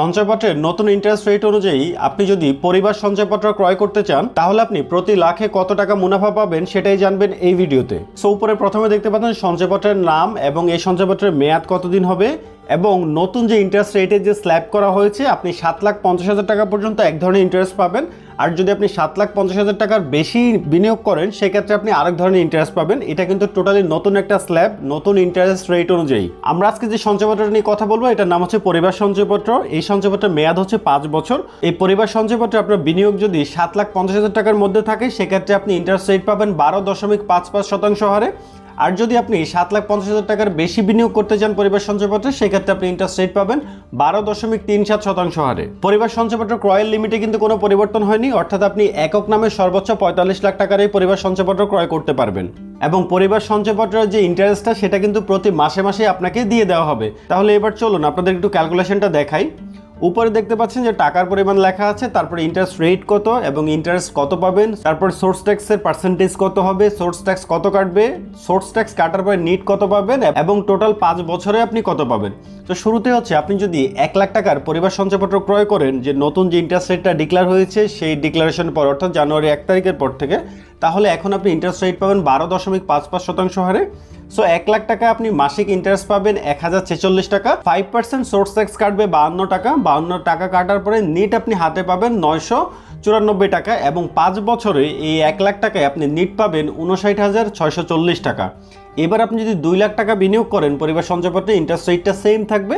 সঞ্চয়পত্রের নতুন interest rate অনুযায়ী আপনি যদি পরিবার সঞ্চয়পত্র ক্রয় করতে চান, তাহলে আপনি প্রতি লাখে কত টাকা মুনাফা পাবেন সেটাই জানবেন এই ভিডিওতে। সো উপরে প্রথমে দেখতে পাচ্ছেন সঞ্চয়পত্রের নাম এবং এই সঞ্চয়পত্রের মেয়াদ কতদিন হবে? এবং নতুন যে ইন্টারেস্ট রেটে যে স্ল্যাব করা হয়েছে, আপনি সাত লাখ পঞ্চাশ হাজার টাকা পর্যন্ত এক ধরনের ইন্টারেস্ট পাবেন। আর যদি আপনি সাত লাখ পঞ্চাশ হাজার টাকার বেশি বিনিয়োগ করেন, সেক্ষেত্রে আপনি আরেক ধরনের ইন্টারেস্ট পাবেন। এটা কিন্তু টোটালি নতুন একটা স্ল্যাব নতুন ইন্টারেস্ট রেট অনুযায়ী। আমরা আজকে যে সঞ্চয়পত্রটা নিয়ে কথা বলব, এটার নাম হচ্ছে পরিবার সঞ্চয়পত্র। এই সঞ্চয়পত্রের মেয়াদ হচ্ছে পাঁচ বছর। এই পরিবার সঞ্চয়পত্রে আপনার বিনিয়োগ যদি সাত লাখ পঞ্চাশ হাজার টাকার মধ্যে থাকে, সেক্ষেত্রে আপনি ইন্টারেস্ট রেট পাবেন বারো দশমিক পাঁচ পাঁচ শতাংশ হারে। আর যদি আপনি সাত লাখ পঞ্চাশ হাজার টাকার বেশি বিনিয়োগ করতে চান পরিবার সঞ্চয়পত্রে সেক্ষেত্রে আপনি ইন্টারেস্ট রেট পাবেন বারো দশমিক তিন সাত শতাংশ হারে। পরিবার সঞ্চয়পত্র ক্রয়ের লিমিটে কিন্তু কোনো পরিবর্তন হয়নি, অর্থাৎ আপনি একক নামে সর্বোচ্চ পঁয়তাল্লিশ লাখ টাকার এই পরিবার সঞ্চয়পত্র ক্রয় করতে পারবেন। এবং পরিবার সঞ্চয়পত্রের যে ইন্টারেস্টটা সেটা কিন্তু প্রতি মাসে মাসে আপনাকে দিয়ে দেওয়া হবে। তাহলে এবার চলুন আপনাদের একটু ক্যালকুলেশনটা দেখাই। উপরে দেখতে পাচ্ছেন যে টাকার পরিমাণ লেখা আছে, তারপরে ইন্টারেস্ট রেট কত এবং ইন্টারেস্ট কত পাবেন, তারপর সোর্স ট্যাক্সের পার্সেন্টেজ কত হবে সোর্স ট্যাক্স কত কাটবে সোর্স ট্যাক্স কাটার পরে নিট কত পাবেন এবং টোটাল পাঁচ বছরে আপনি কত পাবেন। তো শুরুতে হচ্ছে, আপনি যদি এক লাখ টাকার পরিবার সঞ্চয়পত্র ক্রয় করেন, যে নতুন যে ইন্টারেস্ট রেটটা ডিক্লেয়ার হয়েছে, সেই ডিক্লারেশন পর, অর্থাৎ জানুয়ারি এক তারিখের পর থেকে তাহলে এখন আপনি ইন্টারেস্ট রেট পাবেন বারো দশমিক পাঁচ পাঁচ শতাংশ হারে। সো এক লাখ টাকা আপনি মাসিক ইন্টারেস্ট পাবেন এক হাজার ছেচল্লিশ টাকা। ফাইভ পার্সেন্ট সোর্স ট্যাক্স কাটবে বাহান্ন টাকা। বাহান্ন টাকা কাটার পরে নিট আপনি হাতে পাবেন নয়শো চুরানব্বই টাকা এবং পাঁচ বছরে এই এক লাখ টাকায় আপনি নিট পাবেন উনষাট হাজার ছয়শো চল্লিশ টাকা। এবার আপনি যদি দুই লাখ টাকা বিনিয়োগ করেন, পরিবার সঞ্চয়পত্রে ইন্টারেস্ট রেটটা সেম থাকবে।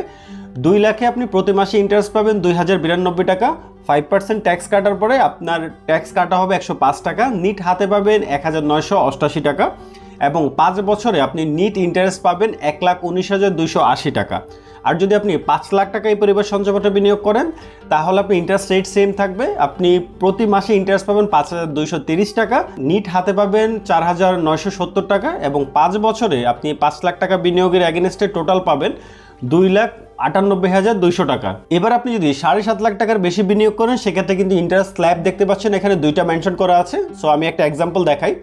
দুই লাখে আপনি প্রতি মাসে ইন্টারেস্ট পাবেন দুই হাজার বিরানব্বই টাকা। ফাইভ পার্সেন্ট ট্যাক্স কাটার পরে আপনার ট্যাক্স কাটা হবে একশো পাঁচ টাকা। নিট হাতে পাবেন এক হাজার নয়শো অষ্টাশি টাকা। এবং পাঁচ বছরে আপনি নিট ইন্টারেস্ট পাবেন এক লাখ উনিশ হাজার দুইশো আশি টাকা। আর যদি আপনি পাঁচ লাখ টাকা এই পরিবার সঞ্চয়পত্রে বিনিয়োগ করেন, তাহলে আপনি ইন্টারেস্ট রেট সেম থাকবে। আপনি প্রতি মাসে ইন্টারেস্ট পাবেন পাঁচ হাজার দুইশো তিরিশ টাকা। নিট হাতে পাবেন চার হাজার নয়শো সত্তর টাকা। এবং পাঁচ বছরে আপনি পাঁচ লাখ টাকা বিনিয়োগের অ্যাগেনস্টে টোটাল পাবেন দুই লাখ আটানব্বই হাজার দুইশো টাকা। এবার আপনি যদি সাড়ে সাত লাখ টাকার বেশি বিনিয়োগ করেন, সেক্ষেত্রে কিন্তু ইন্টারেস্ট স্ল্যাব দেখতে পাচ্ছেন, এখানে দুইটা মেনশন করা আছে। সো আমি একটা এক্সাম্পল দেখাই।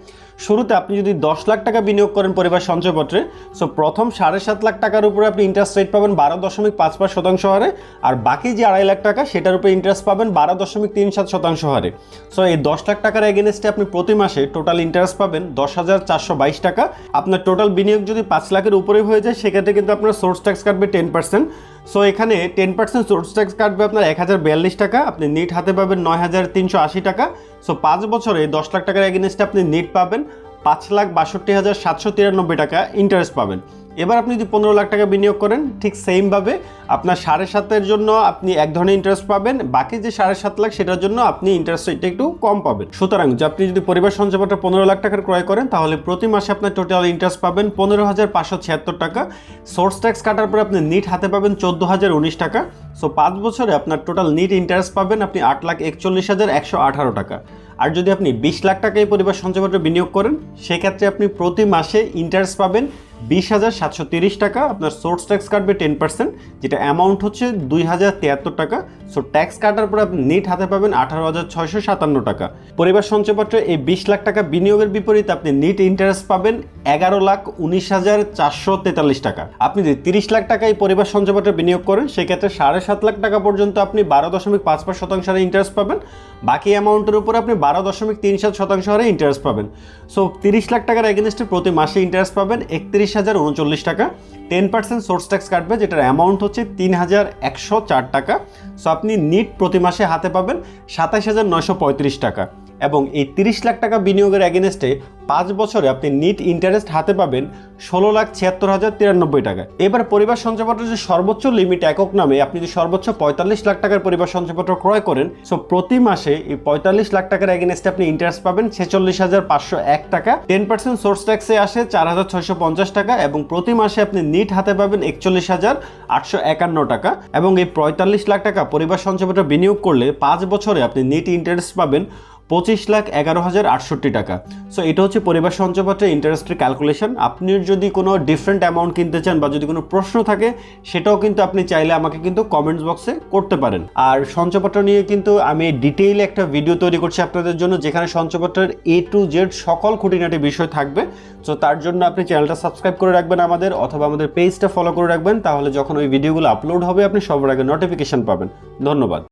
শুরুতে আপনি যদি দশ লাখ টাকা বিনিয়োগ করেন পরিবার সঞ্চয়পত্রে সো প্রথম সাড়ে সাত লাখ টাকার উপরে আপনি ইন্টারেস্ট রেট পাবেন বারো দশমিক পাঁচ পাঁচ শতাংশ হারে, আর বাকি যে আড়াই লাখ টাকা সেটার উপরে ইন্টারেস্ট পাবেন বারো দশমিক তিন সাত শতাংশ হারে। সো এই দশ লাখ টাকার এগেনস্টে আপনি প্রতি মাসে টোটাল ইন্টারেস্ট পাবেন দশ হাজার চারশো বাইশ টাকা। আপনার টোটাল বিনিয়োগ যদি পাঁচ লাখের উপরে হয়ে যায়, সেক্ষেত্রে কিন্তু আপনার সোর্স ট্যাক্স কাটবে টেন পার্সেন্ট সো এখানে টেন পার্সেন্ট সোর্স ট্যাক্স কাটবে আপনার এক হাজার বিয়াল্লিশ টাকা, আপনি নিট হাতে পাবেন নয় হাজার তিনশো আশি টাকা। সো পাঁচ বছরে দশ লাখ টাকার এগেনস্টে আপনি নিট পাবেন। পাঁচ লাখ বাষট্টি হাজার সাতশো তিরানব্বই টাকা ইন্টারেস্ট পাবেন। এবার আপনি যদি পনেরো লাখ টাকা বিনিয়োগ করেন, ঠিক সেমভাবে আপনার সাড়ে সাতের জন্য আপনি এক ধরনের ইন্টারেস্ট পাবেন, বাকি যে সাড়ে সাত লাখ সেটার জন্য আপনি ইন্টারেস্ট রেটটা একটু কম পাবেন। সুতরাং যে আপনি যদি পরিবার সঞ্চয়পত্র পনেরো লাখ টাকার ক্রয় করেন, তাহলে প্রতি মাসে আপনার টোটাল ইন্টারেস্ট পাবেন পনেরো হাজার পাঁচশো ছিয়াত্তর টাকা। সোর্স ট্যাক্স কাটার পরে আপনি নিট হাতে পাবেন চোদ্দ হাজার উনিশ টাকা। সো পাঁচ বছরে আপনার টোটাল নিট ইন্টারেস্ট পাবেন আপনি আট লাখ একচল্লিশ হাজার একশো আঠারো টাকা। আর যদি আপনি বিশ লাখ টাকা এই পরিবার সঞ্চয়পত্রে বিনিয়োগ করেন, সেক্ষেত্রে আপনি প্রতি মাসে ইন্টারেস্ট পাবেন বিশ হাজার সাতশো তিরিশ টাকা, আপনার সোর্স ট্যাক্স কাটবে টেন পার্সেন্ট যেটা অ্যামাউন্ট হচ্ছে দুই হাজার তিয়াত্তর টাকা। সো ট্যাক্স কাটার পরে আপনি নিট হাতে পাবেন আঠারো হাজার ছয়শো সাতান্ন টাকা। পরিবার সঞ্চয়পত্রে এই বিশ লাখ টাকা বিনিয়োগের বিপরীতে আপনি নিট ইন্টারেস্ট পাবেন এগারো লাখ উনিশ হাজার চারশো তেতাল্লিশ টাকা। আপনি যদি তিরিশ লাখ টাকা এই পরিবার সঞ্চয়পত্রে বিনিয়োগ করেন, সেক্ষেত্রে সাড়ে সাত লাখ টাকা পর্যন্ত আপনি বারো দশমিক পাঁচ পাঁচ শতাংশ হারে ইন্টারেস্ট পাবেন। বাকি অ্যামাউন্টের উপর আপনি বারো দশমিক তিন সাত শতাংশ হারে ইন্টারেস্ট পাবেন। সো তিরিশ লাখ টাকার এগেনস্টে প্রতি মাসে ইন্টারেস্ট পাবেন, একত্রিশ হাজার উনচল্লিশ টাকা। টেন পার্সেন্ট সোর্স ট্যাক্স কাটবে, যেটার অ্যামাউন্ট হচ্ছে তিন হাজার একশো চার টাকা। সো আপনি নিট প্রতি মাসে হাতে পাবেন সাতাশ হাজার নয়শো পঁয়ত্রিশ টাকা। এবং এই তিরিশ লাখ টাকা বিনিয়োগের অ্যাগেনস্টে পাঁচ বছরে আপনি নিট ইন্টারেস্ট হাতে পাবেন ষোলো লাখ ছিয়াত্তর হাজার তিরানব্বই টাকা। এবার পরিবার সঞ্চয়পত্রের যে সর্বোচ্চ লিমিট একক নামে আপনি যদি সর্বোচ্চ পঁয়তাল্লিশ লাখ টাকার পরিবার সঞ্চয়পত্র ক্রয় করেন সো প্রতি মাসে এই পঁয়তাল্লিশ লাখ টাকার অ্যাগেনস্টে আপনি ইন্টারেস্ট পাবেন ছেচল্লিশ হাজার পাঁচশো এক টাকা। টেন পার্সেন্ট সোর্স ট্যাক্সে আসে চার হাজার ছয়শো পঞ্চাশ টাকা এবং প্রতি মাসে আপনি নিট হাতে পাবেন একচল্লিশ হাজার আটশো একান্ন টাকা। এবং এই পঁয়তাল্লিশ লাখ টাকা পরিবার সঞ্চয়পত্র বিনিয়োগ করলে পাঁচ বছরে আপনি নিট ইন্টারেস্ট পাবেন পঁচিশ লাখ এগারো হাজার আটষট্টি টাকা। সো এটা হচ্ছে পরিবার সঞ্চয়পত্রের ইন্টারেস্টের ক্যালকুলেশন আপনি যদি কোনো ডিফারেন্ট অ্যামাউন্ট কিনতে চান বা যদি কোনো প্রশ্ন থাকে, সেটাও কিন্তু আপনি চাইলে আমাকে কিন্তু কমেন্টস বক্সে করতে পারেন। আর সঞ্চয়পত্র নিয়ে কিন্তু আমি ডিটেইলে একটা ভিডিও তৈরি করছি আপনাদের জন্য, যেখানে সঞ্চয়পত্রের এ টু জেড সকল খুঁটিনাটি বিষয় থাকবে। সো তার জন্য আপনি চ্যানেলটা সাবস্ক্রাইব করে রাখবেন আমাদের, অথবা আমাদের পেজটা ফলো করে রাখবেন, তাহলে যখন ওই ভিডিওগুলো আপলোড হবে, আপনি সবার আগে নোটিফিকেশন পাবেন। ধন্যবাদ।